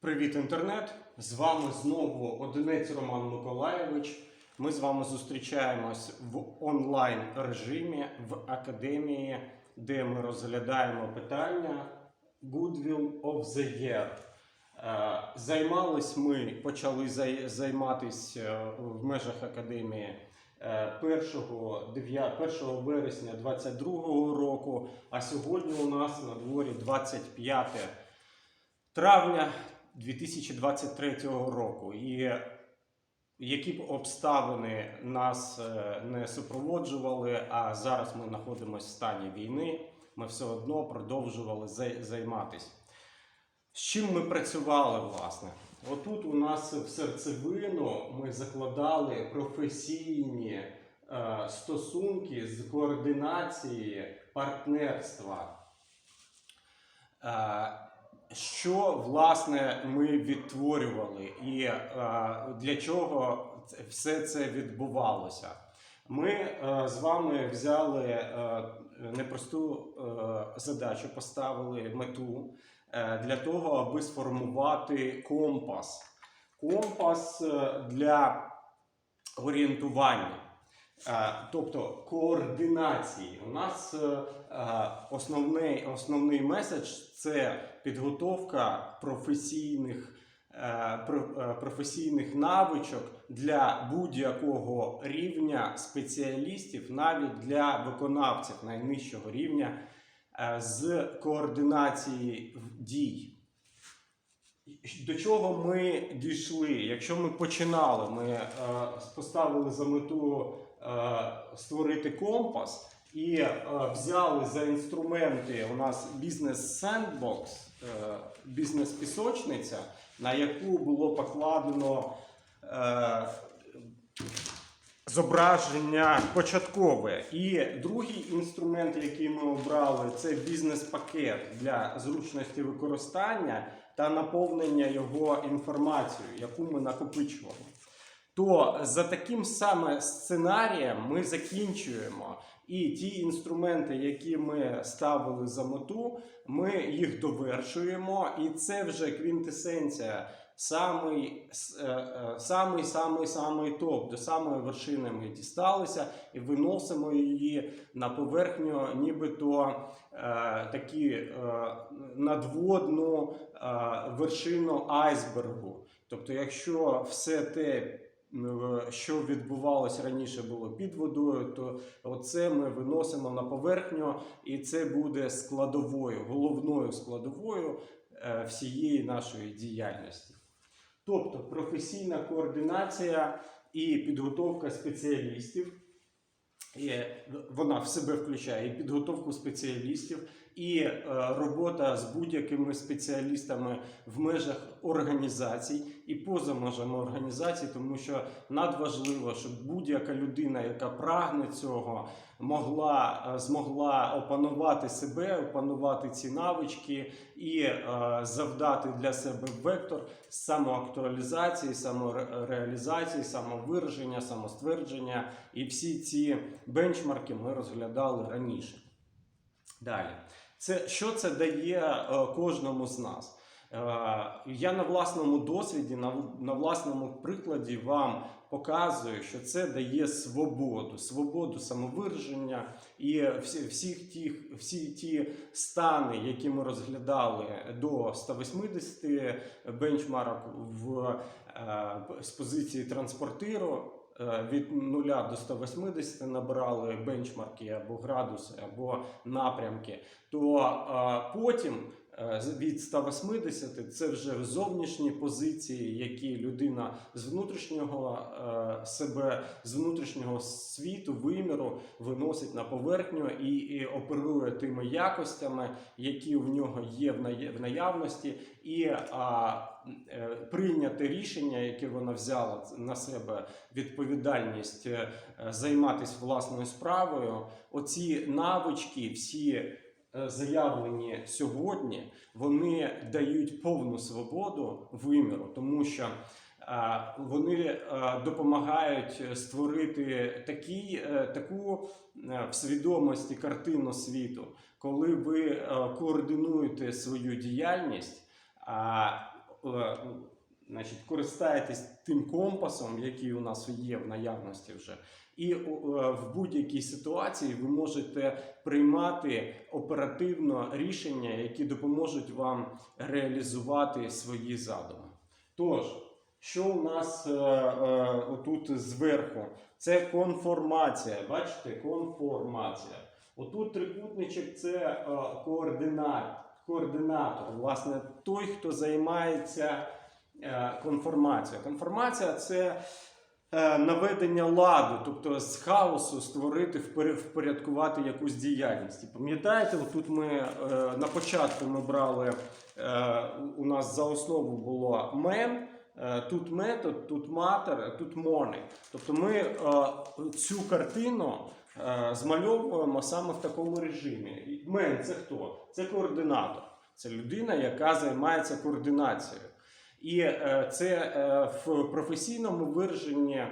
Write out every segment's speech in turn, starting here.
Привіт, інтернет! З вами знову Одинець Роман Миколаєвич. Ми з вами зустрічаємось в онлайн режимі в академії, де ми розглядаємо питання Goodwill of the Year. Е, Займались ми, почали зай- займатися е, в межах академії е, 1, 9, 1 вересня 2022 року, а сьогодні у нас на дворі 25 травня 2023 року. І які б обставини нас е, не супроводжували, а зараз ми знаходимося в стані війни, ми все одно продовжували займатися. З чим ми працювали, власне? Отут у нас в серцевину ми закладали професійні е, стосунки з координації партнерства. Що власне ми відтворювали, і е, для чого все це відбувалося? Ми е, з вами взяли е, непросту задачу, поставили мету для того, аби сформувати компас. Компас для орієнтування. Тобто координації. У нас е, е, основний, основний меседж це підготовка професійних, е, про- професійних навичок для будь-якого рівня спеціалістів, навіть для виконавців найнижчого рівня з координації дій. До чого ми дійшли? Якщо ми починали, ми поставили за мету створити компас і е, взяли за інструменти у нас бізнес сендбокс, е, бізнес пісочниця, на яку було покладено е, зображення початкове. І другий інструмент, який ми обрали, це бізнес-пакет для зручності використання та наповнення його інформацією, яку ми накопичували. То за таким саме сценарієм ми закінчуємо. І ті інструменти, які ми ставили за мету, ми їх довершуємо, і це вже квінтесенція, самий, е, е, самий, самий, самий топ, до самої вершини ми дісталися і виносимо її на поверхню, нібито е, такі е, надводну е, вершину айсбергу. Тобто, якщо все те, що відбувалося раніше, було під водою, то оце ми виносимо на поверхню, і це буде складовою, головною складовою е, всієї нашої діяльності. Тобто професійна координація і підготовка спеціалістів. І вона в себе включає і підготовку спеціалістів, і е, робота з будь-якими спеціалістами в межах організацій і поза межами організацій, тому що надважливо, щоб будь-яка людина, яка прагне цього, могла е, змогла опанувати себе, опанувати ці навички і е, завдати для себе вектор самоактуалізації, самореалізації, самовираження, самоствердження. І всі ці бенчмарки ми розглядали раніше. Далі, це що це дає е, кожному з нас? Я на власному досвіді, на, на власному прикладі вам показую, що це дає свободу, свободу самовираження і всі, всіх тих, всі ті стани, які ми розглядали до 180 бенчмарок в, е, з позиції транспортиру. е, Від 0 до 180 набирали бенчмарки або градуси, або напрямки, то потім е, з- від 180 це вже зовнішні позиції, які людина з внутрішнього е, себе, з внутрішнього світу, виміру виносить на поверхню і, і оперує тими якостями, які в нього є в наявності, і а, е, прийняте рішення, яке вона взяла на себе відповідальність е, займатися власною справою. Оці навички, всі е, заявлені сьогодні, вони дають повну свободу виміру, тому що е, вони е, допомагають створити такий, е, таку е, в свідомості картину світу, коли ви е, координуєте свою діяльність. Значить, користаєтесь тим компасом, який у нас є в наявності вже. І е, в будь-якій ситуації ви можете приймати оперативно рішення, які допоможуть вам реалізувати свої задуми. Тож, що у нас е, е, отут зверху? Це конформація. Бачите, конформація. Отут трикутничок це е, координат, координатор. Власне, той, хто займається е, конформацією. Конформація це е, наведення ладу, тобто з хаосу створити, впорядкувати якусь діяльність. І Пам'ятаєте, тут ми е, на початку ми брали, у нас за основу було мен. Тут метод, тут матер, тут money. Тобто ми цю картину змальовуємо саме в такому режимі. Мен це хто? Це координатор. Це людина, яка займається координацією. І е, це е, в професійному вираженні е,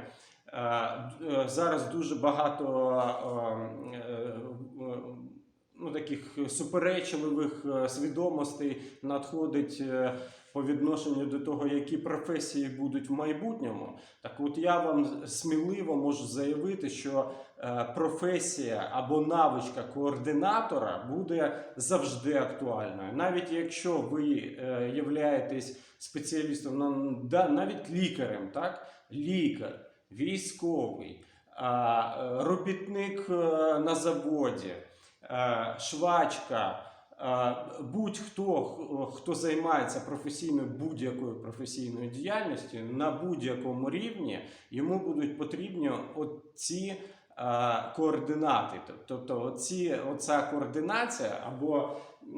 зараз дуже багато е, е, е, ну, таких суперечливих свідомостей надходить. По відношенню до того, які професії будуть в майбутньому, так от я вам сміливо можу заявити, що е, професія або навичка координатора буде завжди актуальною. Навіть якщо ви е, являєтесь спеціалістом, ну, навіть лікарем, так? лікар, військовий, е, робітник на заводі, швачка. Будь-хто, хто займається професійною будь-якою професійною діяльністю на будь-якому рівні, йому будуть потрібні ці координати. Тобто, оці, оця координація або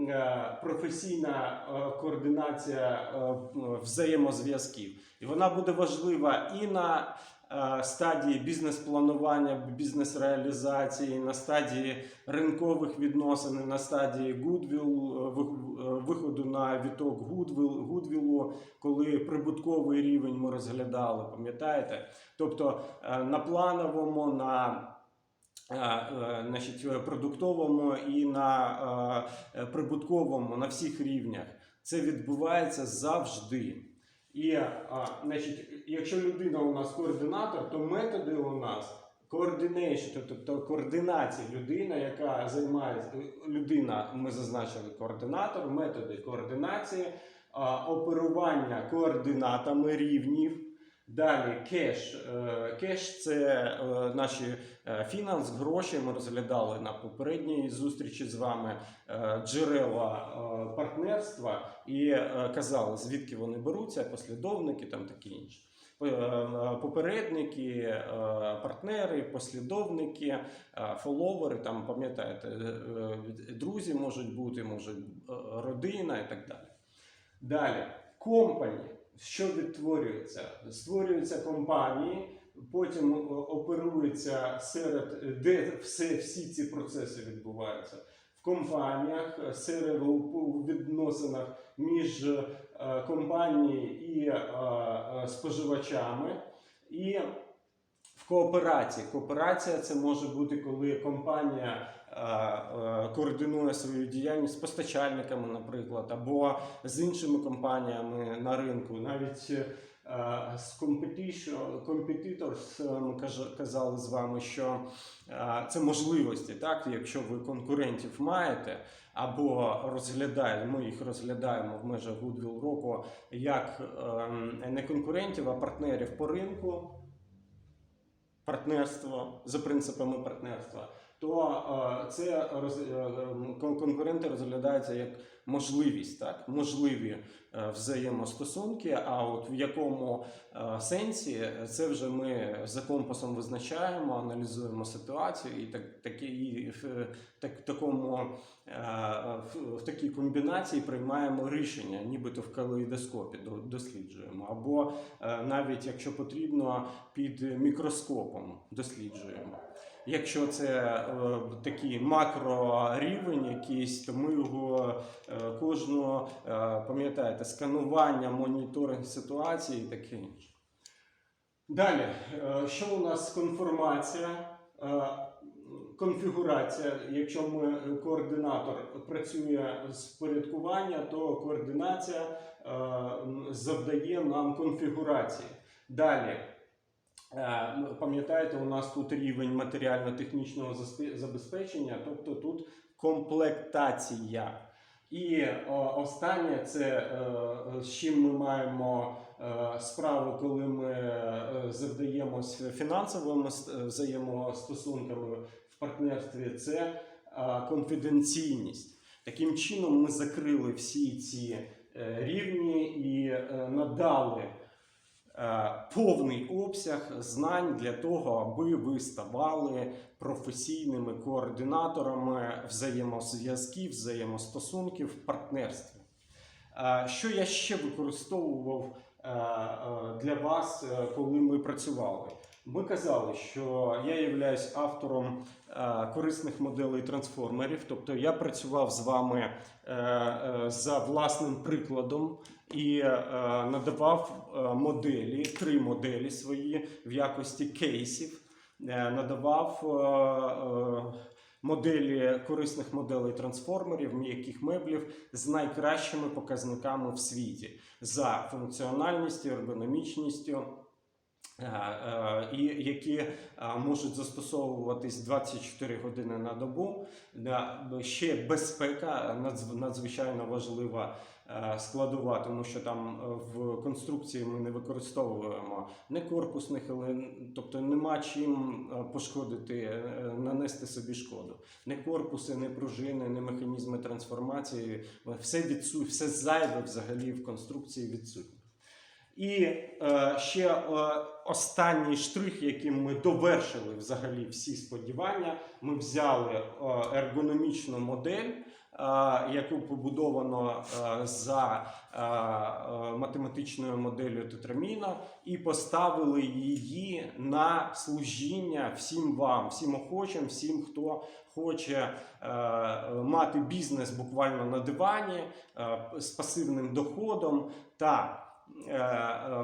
е, професійна е, координація е, взаємозв'язків. І вона буде важлива і на стадії бізнес-планування, бізнес-реалізації, на стадії ринкових відносин, на стадії гудвіл, е, е, виходу на віток гудвіл, гудвілу, коли прибутковий рівень ми розглядали, пам'ятаєте? Тобто е, на плановому, на е, е, значить, е, продуктовому і на е, е, прибутковому, на всіх рівнях. Це відбувається завжди. І а, значить, якщо людина у нас координатор, то методи у нас координейшн, тобто координація людина, яка займається людина, ми зазначили координатор, методи координації, а, оперування координатами рівнів. Далі кеш. Е, Кеш це е, наші е, фінанс, гроші. Ми розглядали на попередній зустрічі з вами джерела партнерства і казали, звідки вони беруться, послідовники там такі інші. Попередники, партнери, послідовники, фоловери, там пам'ятаєте, друзі можуть бути, може родина і так далі. Далі, компані. Що відтворюється? Створюються компанії, потім оперуються серед де все, всі ці процеси відбуваються в компаніях, е, серед у, відносинах між е, компанією і е, е, споживачами, і кооперації. Кооперація це може бути, коли компанія е, е, координує свою діяльність з постачальниками, наприклад, або з іншими компаніями на ринку, навіть е, з competitors, ми казали з вами, що це можливості, так, якщо ви конкурентів маєте, або розглядаємо, ми їх розглядаємо в межах Goodwill року як ем, не конкурентів, а партнерів по ринку партнерство за принципами партнерства, то е, це роз, е, конкуренти розглядаються як можливість, так можливі е, взаємостосунки. А от в якому е, сенсі це вже ми за компасом визначаємо, аналізуємо ситуацію і так такі так, такому е, в, такій комбінації приймаємо рішення, нібито в калейдоскопі досліджуємо, або е, навіть якщо потрібно під мікроскопом досліджуємо. Якщо це е, такий макрорівень якийсь, то ми його е, кожного, е, пам'ятаєте, сканування, моніторинг ситуації і таке інше. Далі, е, що у нас конформація? Е, Конфігурація, якщо ми координатор працює з порядкування, то координація е, завдає нам конфігурації. Далі. Е, ну, Пам'ятаєте, у нас тут рівень матеріально-технічного забезпечення, тобто тут комплектація. І останнє це е, з чим ми маємо е, справу, коли ми завдаємось фінансовими взаємостосунками в партнерстві, це конфіденційність. Таким чином, ми закрили всі ці рівні і надали повний обсяг знань для того, аби ви ставали професійними координаторами взаємозв'язків, взаємостосунків в партнерстві. Е, Що я ще використовував е, е, для вас, е, коли ми працювали? Ми казали, що я являюсь автором е, корисних моделей трансформерів, тобто я працював з вами е, е, за власним прикладом і надавав моделі, три моделі свої в якості кейсів, надавав моделі корисних моделей трансформерів, м'яких меблів з найкращими показниками в світі за функціональністю, ергономічністю. Е, І які е, можуть застосовуватись 24 години на добу. Ще безпека надзвичайно важлива е, складова, тому що там в конструкції ми не використовуємо не корпусних тобто нема чим пошкодити, нанести собі шкоду. Не корпуси, не пружини, не механізми трансформації. Все відсу, все зайве взагалі в конструкції відсутнє. І е, ще е, останній штрих, яким ми довершили взагалі всі сподівання, ми взяли е, ергономічну модель, е, яку побудовано е, за е, е, математичною моделлю тетраміна, і поставили її на служіння всім вам, всім охочим, всім, хто хоче е, мати бізнес буквально на дивані е, з пасивним доходом. Та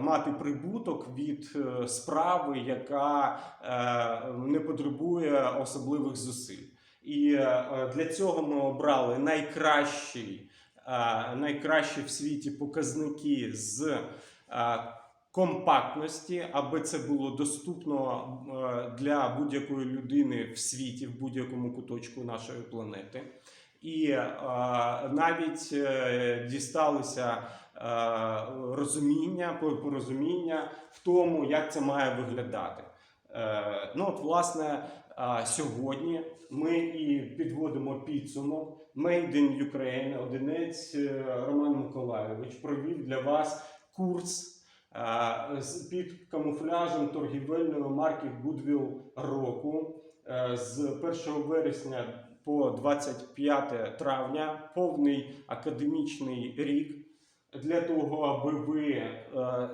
мати прибуток від е, справи, яка е, не потребує особливих зусиль. І е, для цього ми обрали найкращий, е, найкращі в світі показники з е, компактності, аби це було доступно е, для будь-якої людини в світі, в будь-якому куточку нашої планети. І е, навіть е, дісталися е, розуміння, порозуміння в тому, як це має виглядати. Е, Ну, от, власне, е, сьогодні ми і підводимо підсумок. Made in Ukraine, одинець е, Роман Миколайович провів для вас курс е, під камуфляжем торгівельної марки Goodwill року е, з 1 вересня по 25 травня, повний академічний рік. Для того, аби ви е,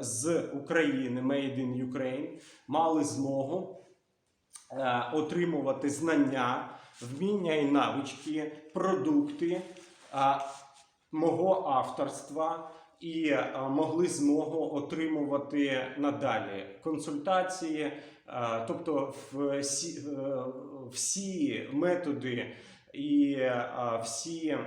з України, Made in Ukraine, мали змогу е, отримувати знання, вміння і навички, продукти е, мого авторства і могли змогу отримувати надалі консультації, тобто всі, е, всі методи і всі е,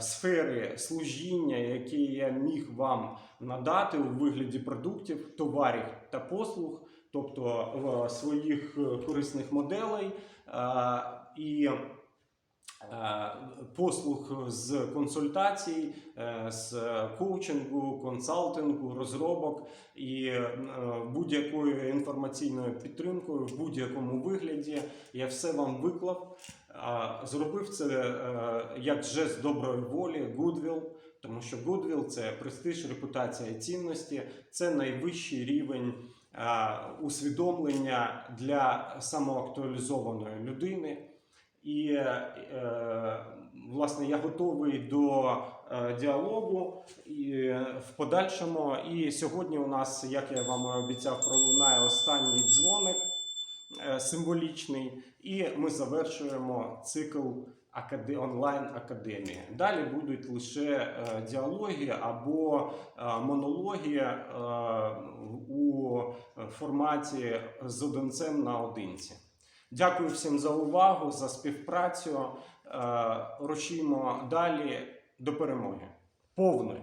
сфери служіння, які я міг вам надати у вигляді продуктів, товарів та послуг, тобто е, своїх корисних моделей і послуг з консультацій, е, з коучингу, консалтингу, розробок і е, будь-якою інформаційною підтримкою в будь-якому вигляді. Я все вам виклав. Зробив це е, як жест доброї волі, Goodwill, тому що Goodwill – це престиж, репутація і цінності, це найвищий рівень е, усвідомлення для самоактуалізованої людини. І е, власне я готовий до е, діалогу і, в подальшому. І сьогодні у нас, як я вам обіцяв, пролунає останній дзвоник е, символічний, і ми завершуємо цикл онлайн академії. Далі будуть лише діалоги або монологи у форматі з одинцем наодинці. Дякую всім за увагу, за співпрацю. Е, Рушімо далі до перемоги. Повної.